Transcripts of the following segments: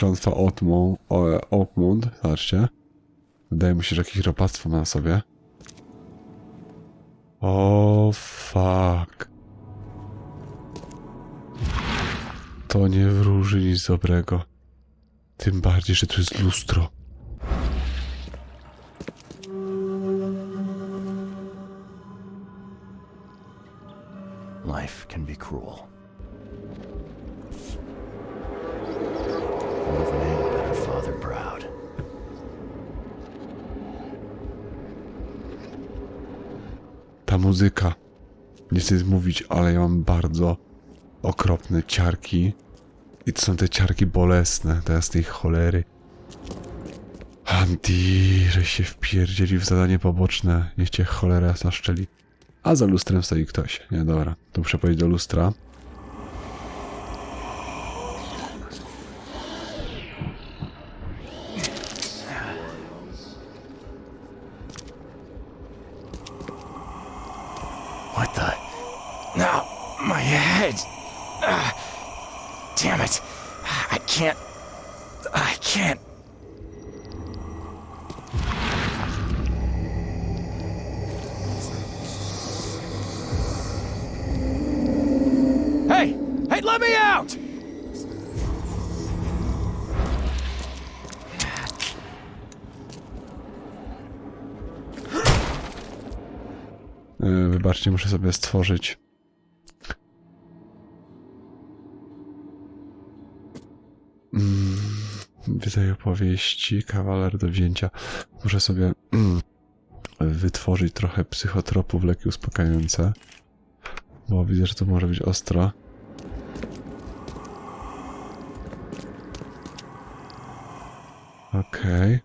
klątwa Otmu, o, Oakmund, zobaczcie. Wydaje mi się, że jakieś robactwo ma na sobie. O fuck. To nie wróży nic dobrego. Tym bardziej, że to jest lustro. Life can be cruel. Would have made a better father proud. Ta muzyka. Nie chcę mówić, ale ja mam bardzo okropne ciarki. I to są te ciarki bolesne, teraz tej cholery. Anti, że się wpierdzieli w zadanie poboczne. Niech cię cholera zaszczeli. A za lustrem stoi ktoś. Nie, dobra. Tu muszę powiedzieć do lustra. What the? No, my head. Ah, damn it. I can't. I can't. Hey! Hey, let me out! Yy, wybaczcie, muszę sobie stworzyć. Rodzaj opowieści, kawaler do wzięcia. Muszę sobie mm, wytworzyć trochę psychotropów, leki uspokajające. Bo widzę, że to może być ostro. Okej.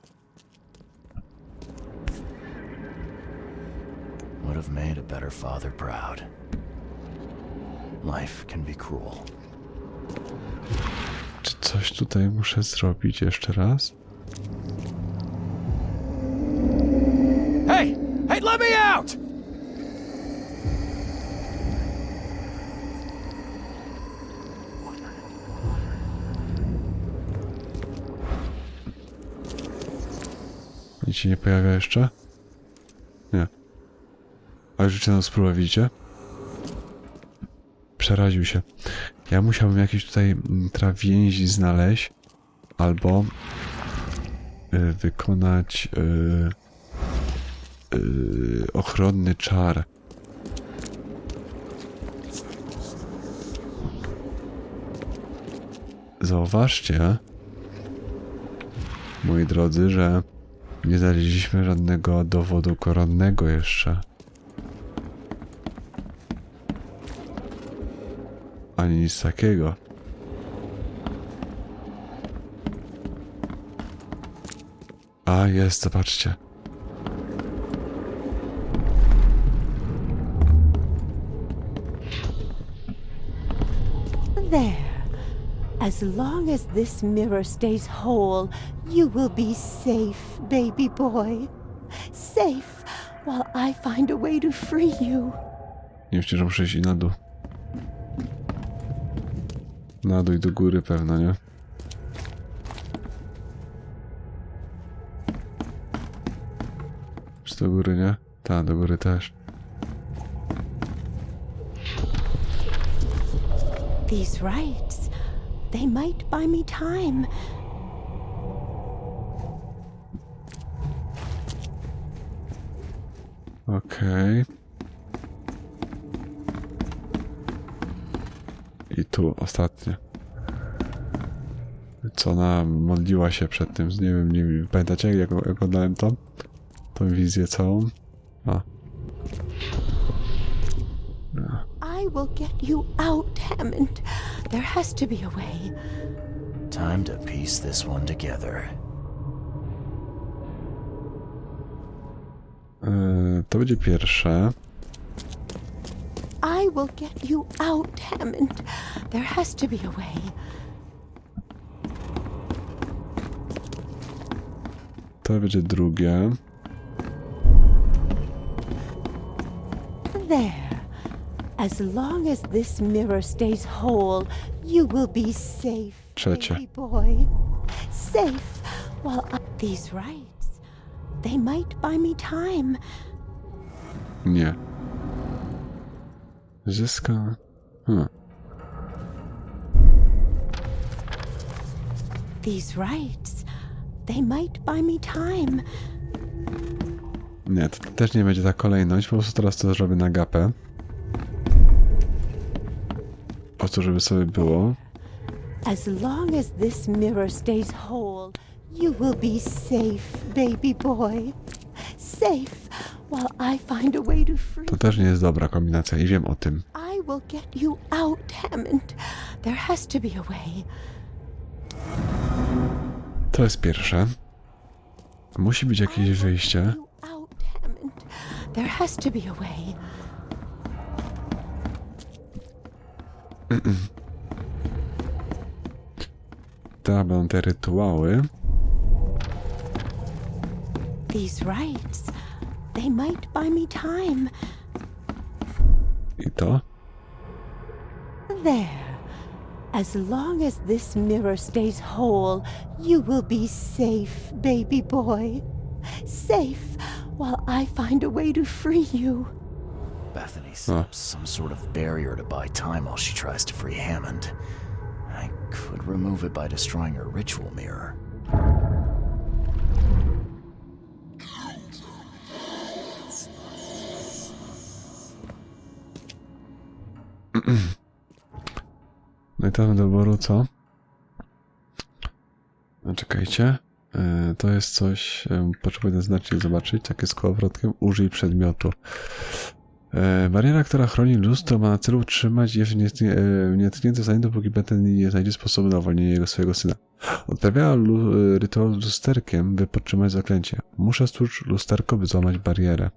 Would have made a better father proud. Life can be cruel. Czy coś tutaj muszę zrobić jeszcze raz? Hey! Hey, let me out! Nic się nie pojawia jeszcze? Nie. A już zaczynam spróbę, widzicie? Przeraził się. Ja musiałbym jakieś tutaj mm, teraz więzi znaleźć, albo y, wykonać y, y, ochronny czar. Zauważcie, moi drodzy, że nie znaleźliśmy żadnego dowodu koronnego jeszcze. Ani nic takiego. A, jest, zobaczcie. There. As long as this mirror stays whole, you will be safe, baby boy. Safe while I find a way to free you. Nie wiem, że muszę iść na dół. Na dół i do góry pewno, nie? Czy do góry, nie? Tak, do góry też. These rites, they might buy me time. Okej. I tu ostatnie. Co ona modliła się przed tym, nie wiem, nie wiem. Pamiętacie jak, jak oglądałem to? Tą wizję całą? A. I will get you out, Hammond. There has to be a way. Time to piece this one together. Yy, to będzie pierwsze. Will get you out, Hammond. There has to be a way. To będzie drugie. There. As long as this mirror stays whole, you will be safe, Trzecie. baby boy. safe while I... These rights, they might buy me time. Nie. Zyska... Hmm. These rights, they might buy me time. Nie, to też nie będzie ta kolejność, po prostu teraz to zrobię na gapę. Po to, żeby sobie było. As long as this mirror stays whole, you will be safe, baby boy. Safe to też nie jest dobra kombinacja i wiem o tym. I will get you out, Hammond. There has to be a way. To jest pierwsze. Musi być jakieś wyjście. There has to be a way. Teraz będą te rytuały. These rights, they might buy me time. I to. There. As long as this mirror stays whole, you will be safe, baby boy. Safe while I find a way to free you. Bethany set up some sort of barrier to buy time while she tries to free Hammond. I could remove it by destroying her ritual mirror. No i tam do wyboru co? No, czekajcie. E, To jest coś, e, potrzebuję znacznie zobaczyć, takie z kołowrotkiem, użyj przedmiotu. E, Bariera, która chroni lustro ma na celu trzymać je w nietknięte stanie, dopóki Bethany nie znajdzie sposobu na uwolnienie jego swojego syna. Odprawiała rytuał z lusterkiem, by podtrzymać zaklęcie. Muszę stłuc lusterko, by złamać barierę.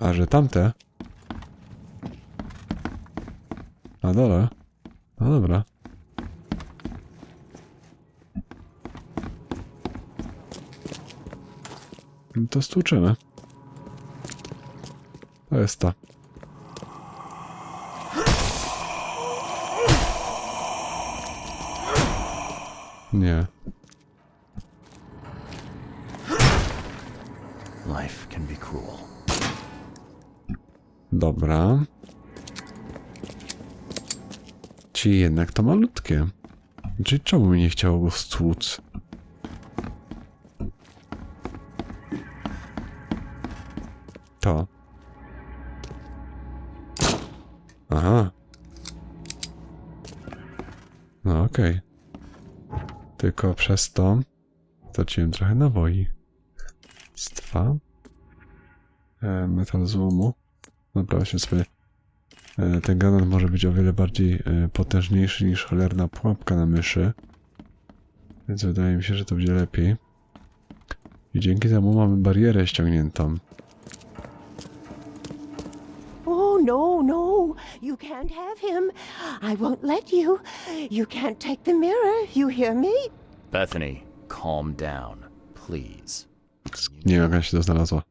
A że tamte? Na dole? No dobra. No to stłuczymy. To jest ta. Nie. Life can be cruel. Dobra. Czyli jednak to malutkie. Czyli czemu mi nie chciało go stłuc? To. Aha. No okej. Tylko przez to straciłem trochę naboi. Z dwa. E, metal złomu. Dobra, weźmy sobie. Ten granat może być o wiele bardziej e, potężniejszy niż cholerna pułapka na myszy. Więc wydaje mi się, że to będzie lepiej. I dzięki temu mamy barierę ściągniętą. Oh, no, no. You can't have him. I won't let you. You can't take the mirror. You hear me? Bethany, calm down, please. Nie wiem, jak ona się to znalazła.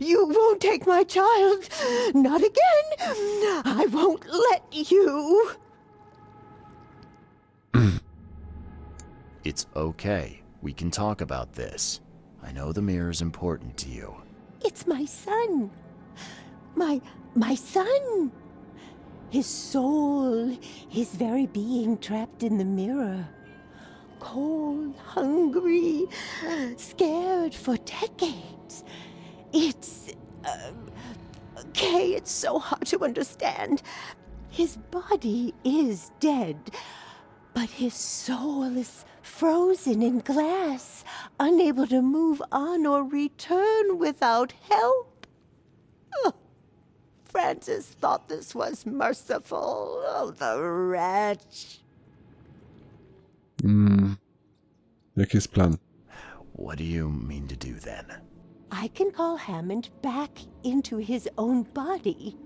You won't take my child. Not again. I won't let you. It's okay. We can talk about this. I know the mirror is important to you. It's my son. My my son. His soul, his very being trapped in the mirror. Cold, hungry, scared for decades. It's uh, okay, it's so hard to understand. His body is dead, but his soul is frozen in glass, unable to move on or return without help. Oh, Francis thought this was merciful. Oh, the wretch. Mm. Jaki jest plan? What do you mean to do then? I can call Hammond back into his own body.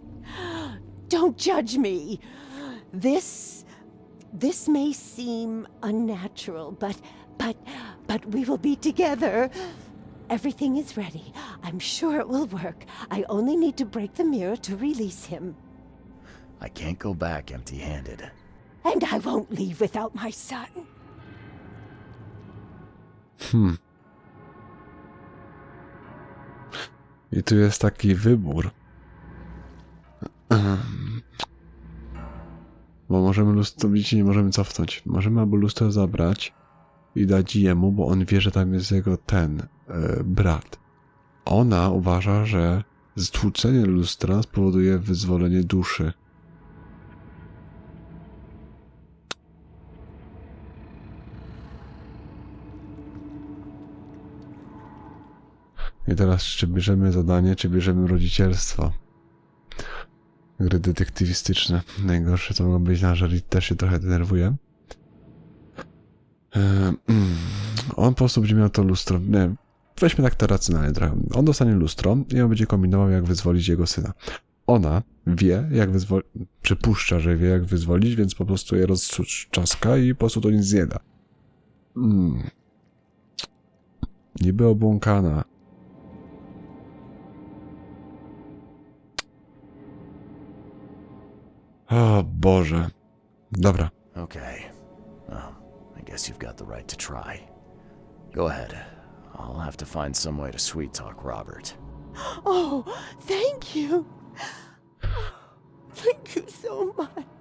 Don't judge me. This this may seem unnatural, but but but we will be together Everything is ready. I'm sure it will work. I only need to break the mirror to release him. I can't go back empty handed. And I won't leave without my son. Hmm. I tu jest taki wybór. Bo możemy lustro, widzicie, nie możemy cofnąć. Możemy albo lustro zabrać i dać jemu, bo on wie, że tam jest jego ten e, brat. Ona uważa, że stłuczenie lustra spowoduje wyzwolenie duszy. I teraz, czy bierzemy zadanie, czy bierzemy rodzicielstwo? Gry detektywistyczne. Najgorsze to mogą być na Reed też się trochę denerwuje. Ehm, On po prostu będzie miał to lustro. Nie, weźmy tak to racjonalnie trochę. On dostanie lustro i on będzie kombinował, jak wyzwolić jego syna. Ona wie, jak wyzwolić, przypuszcza, że wie, jak wyzwolić, więc po prostu je rozczaska i po prostu to nic nie da. Mm. Niby obłąkana. O Boże. Dobra. Okay. Well, I guess you've got the right to try. Go ahead. I'll have to find some way to sweet talk Robert. Oh, thank you. Thank you so much.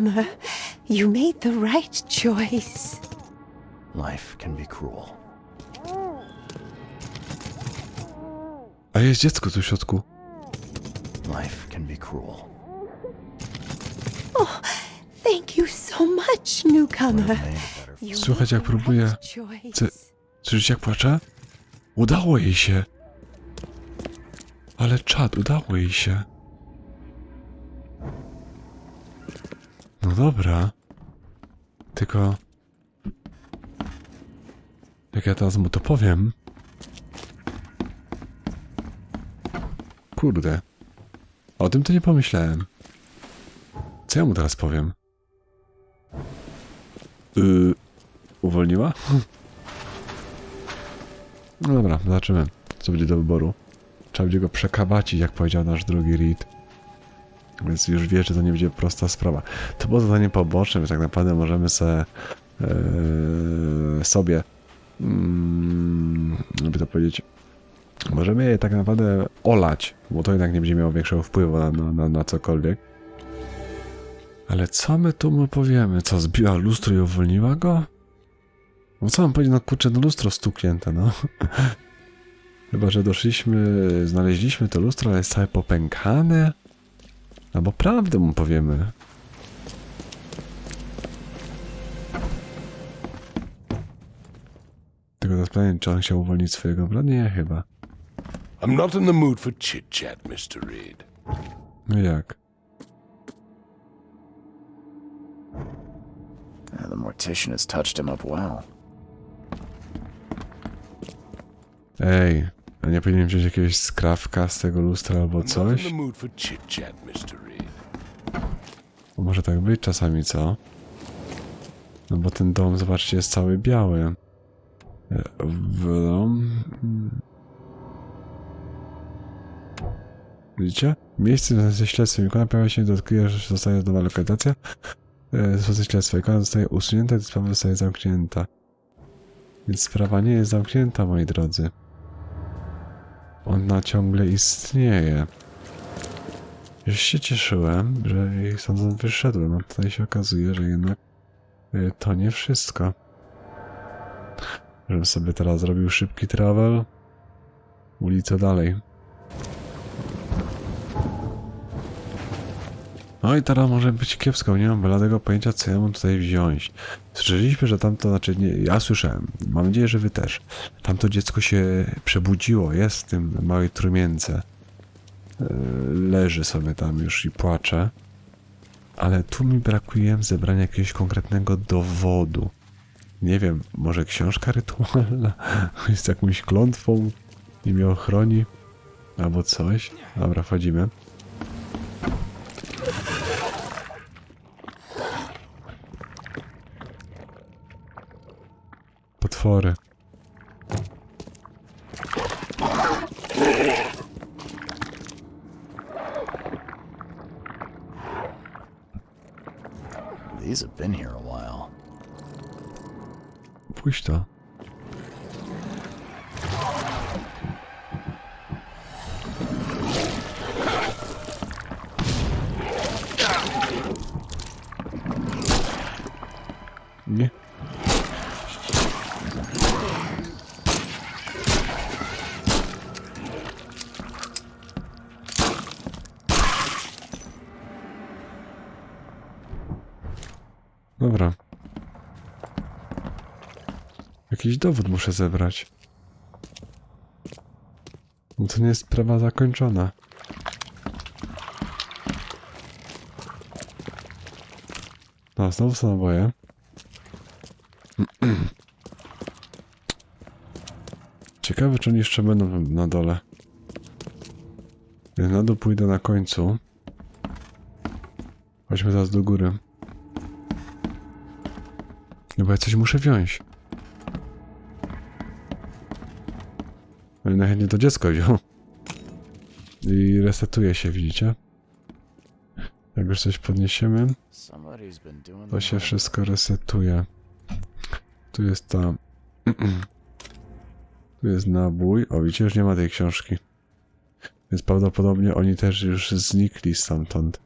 Newcomer. You made the right choice. Life can be cruel. A jest dziecko tu w środku. Life can be cruel. Thank you so much, newcomer. You Słychać, jak próbuje- Słyszycie jak płacze? Udało jej się. Ale czad, udało jej się. No dobra. Tylko... Jak ja teraz mu to powiem... Kurde. O tym to nie pomyślałem. Co ja mu teraz powiem? Yy, uwolniła? No dobra, zobaczymy, co będzie do wyboru. Trzeba będzie go przekabacić, jak powiedział nasz drugi Reed. Więc już wie, że to nie będzie prosta sprawa. To było zadanie poboczne, więc tak naprawdę możemy se, e, sobie, mm, jakby to powiedzieć, możemy je tak naprawdę olać, bo to jednak nie będzie miało większego wpływu na, na, na, na cokolwiek. Ale co my tu mu powiemy? Co, zbiła lustro i uwolniła go? No co mam powiedzieć, no kurczę, no lustro stuknięte, no. Chyba, że doszliśmy, znaleźliśmy to lustro, ale jest całe popękane. Albo prawdę mu powiemy. Tylko teraz pytanie, czy on chciał uwolnić swojego brata? Nie, chyba. I'm not in the mood for chit chat, Mr. Reed. No jak? Uh, the mortician has touched him up well. Ej, a nie powinien wziąć jakiegoś skrawka z tego lustra albo coś? Bo może tak być czasami, co? No bo ten dom, zobaczcie, jest cały biały. E, W dom... Widzicie? Miejsce ze śledztwem. Ikona pojawia się, odkryje, że zostaje nowa lokalizacja. E, Zostaje śledztwa. Ikona zostaje usunięta, gdy sprawa zostaje zamknięta. Więc sprawa nie jest zamknięta, moi drodzy. Ona ciągle istnieje. Już się cieszyłem, że jej sądząc wyszedłem, a tutaj się okazuje, że jednak y, to nie wszystko. Żebym sobie teraz zrobił szybki travel. Ulicę dalej. No i teraz może być kiepsko, nie mam bladego pojęcia, co ja mam tutaj wziąć. Słyszeliśmy, że tamto, znaczy nie, ja słyszałem, mam nadzieję, że wy też. Tamto dziecko się przebudziło, jest w tym małej trumience. E, leży sobie tam już i płacze. ale tu mi brakuje zebrania jakiegoś konkretnego dowodu. Nie wiem, może książka rytualna jest jakąś klątwą i mnie ochroni, albo coś. Dobra, wchodzimy. Potwory. Jakiś dowód muszę zebrać. No to nie jest sprawa zakończona. No, znowu są naboje. Ciekawe, czy oni jeszcze będą na dole. Na dół pójdę na końcu. Chodźmy zaraz do góry. No bo ja coś muszę wziąć. Najchętniej to dziecko wziął. I resetuje się, widzicie? Jak już coś podniesiemy, to się wszystko resetuje. Tu jest ta... Tu jest nabój. O, widzicie, już nie ma tej książki. Więc prawdopodobnie oni też już znikli stamtąd.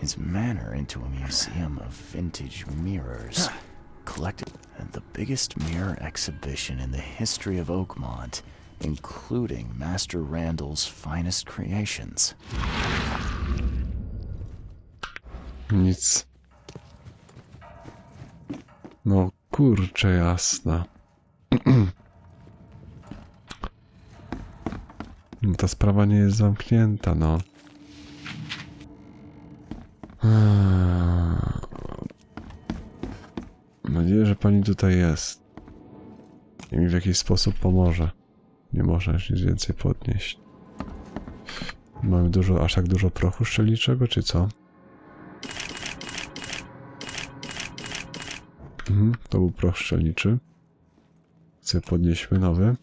His manor into a museum of vintage mirrors. Collected at the biggest mirror exhibition in the history of Oakmont, including Master Randall's finest creations. Nic. No kurczę jasna. No ta sprawa nie jest zamknięta, no. Mam nadzieję, że pani tutaj jest. I mi w jakiś sposób pomoże. Nie można już nic więcej podnieść. Mamy dużo, aż tak dużo prochu szczelniczego, czy co? Mhm, to był proch szczelniczy. Chcę podnieśmy nowy.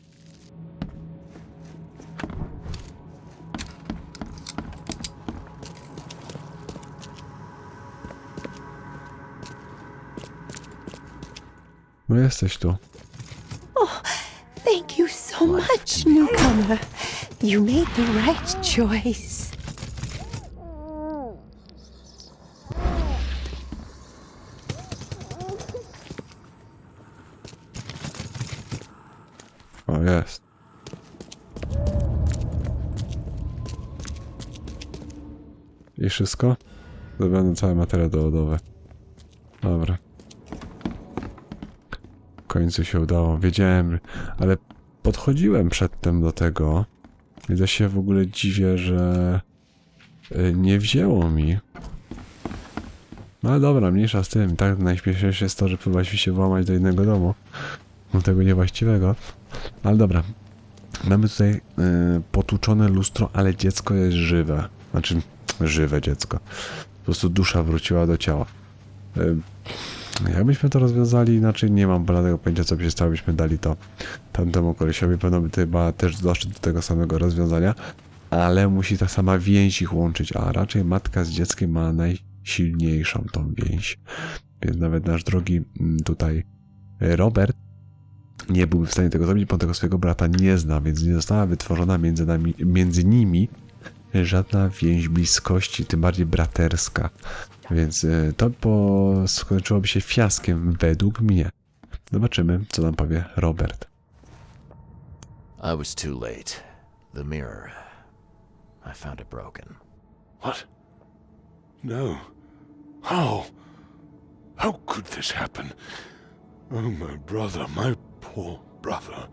No jesteś tu. Thank you so much, newcomer. You made the right choice. O, jest. I wszystko? Zebrane całe materiały dowodowe. Dobra. Końcu się udało. Wiedziałem, ale podchodziłem przedtem do tego. I ja się w ogóle dziwię, że y, nie wzięło mi. No dobra, mniejsza z tym. Tak najśmieszniejsze jest to, że próbowaliśmy się włamać do innego domu. Do tego niewłaściwego. Ale dobra. Mamy tutaj y, potłuczone lustro, ale dziecko jest żywe. Znaczy, żywe dziecko. Po prostu dusza wróciła do ciała. Y, jakbyśmy to rozwiązali inaczej, nie mam bladego pojęcia, co by się stało, byśmy dali to tamtemu kolesiowi. Pewno by chyba też doszedł do tego samego rozwiązania, ale musi ta sama więź ich łączyć, a raczej matka z dzieckiem ma najsilniejszą tą więź. Więc nawet nasz drogi mm, tutaj y, Robert nie byłby w stanie tego zrobić, bo tego swojego brata nie zna, więc nie została wytworzona między, nami, między nimi żadna więź bliskości, tym bardziej braterska. Więc y, to po, skończyłoby się fiaskiem według mnie. Zobaczymy, co nam powie Robert. I was too late. The mirror. I found it broken. What? No. How? How could this happen? Oh, my brother, my poor brother.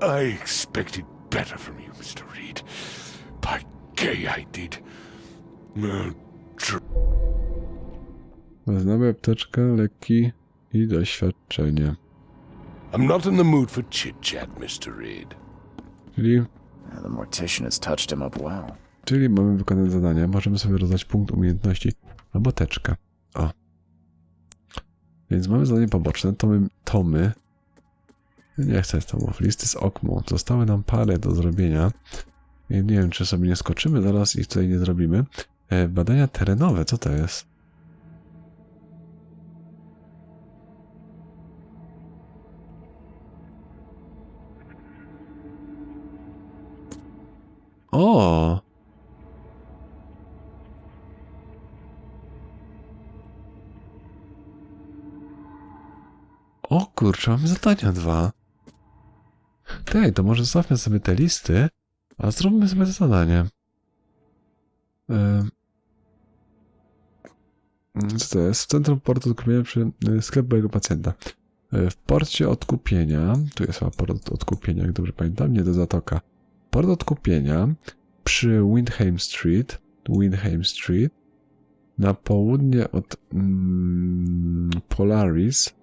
I expected better from you, Mr. Reed. By gay, I did. Znamy apteczkę, leki i doświadczenie. I'm not in the mood for chit-chat, Mr. Reed. Czyli, The mortician has touched him up well. czyli mamy wykonane zadanie. Możemy sobie rozdać punkt umiejętności albo teczkę. O. Więc mamy zadanie poboczne. Tomy. tomy. Nie chcę tomów. Listy z okmu. Zostały nam parę do zrobienia. Nie wiem, czy sobie nie skoczymy zaraz i tutaj nie zrobimy. E, badania terenowe. Co to jest? O! O kurczę, mamy zadania dwa. Tej, to może zostawmy sobie te listy, a zróbmy sobie zadanie. Ym. Co to jest? W centrum portu odkupienia przy y, sklepu mojego pacjenta. Y, W porcie odkupienia, tu jest chyba port odkupienia, jak dobrze pamiętam, nie do zatoka. Port odkupienia przy Windham Street, Windham Street, na południe od mm, Polaris,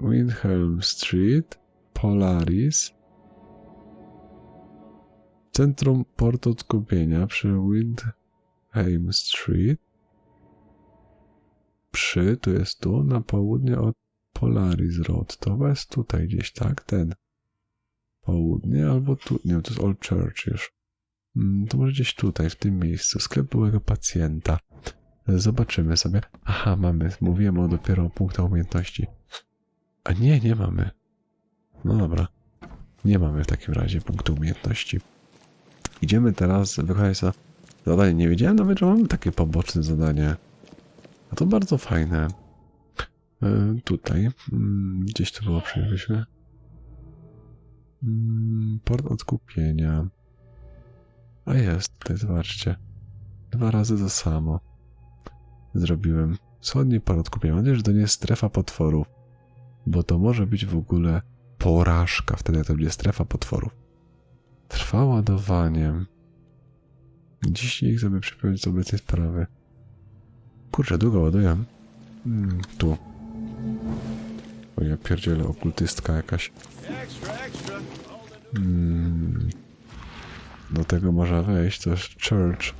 Windham Street, Polaris, centrum portu odkupienia przy Windham Street, przy, tu jest tu, na południe od Polaris Road, to jest tutaj gdzieś, tak, ten południe, albo tu, nie wiem, to jest Old Church już. Mm, To może gdzieś tutaj, w tym miejscu, sklep byłego pacjenta. Zobaczymy sobie. Aha, mamy, mówiłem o dopiero punktach umiejętności. A nie, nie mamy. No dobra. Nie mamy w takim razie punktu umiejętności. Idziemy teraz wykonać za zadanie. Nie wiedziałem nawet, że mamy takie poboczne zadanie. A to bardzo fajne. E, tutaj. Mm, Gdzieś to było, przyjęliśmy. Mm, Port odkupienia. A jest, tutaj zobaczcie. Dwa razy to samo. Zrobiłem. Wschodni port odkupienia. Mam nadzieję, że to nie jest strefa potworów. Bo to może być w ogóle porażka. Wtedy to będzie strefa potworów. Trwa ładowaniem. Dziś ich sobie przypomnieć z obecnej sprawy. Kurczę, długo ładuję. Mm, tu. O ja pierdzielę, okultystka jakaś. Mm. Do tego można wejść, to jest church.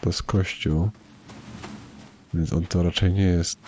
To jest kościół. Więc on to raczej nie jest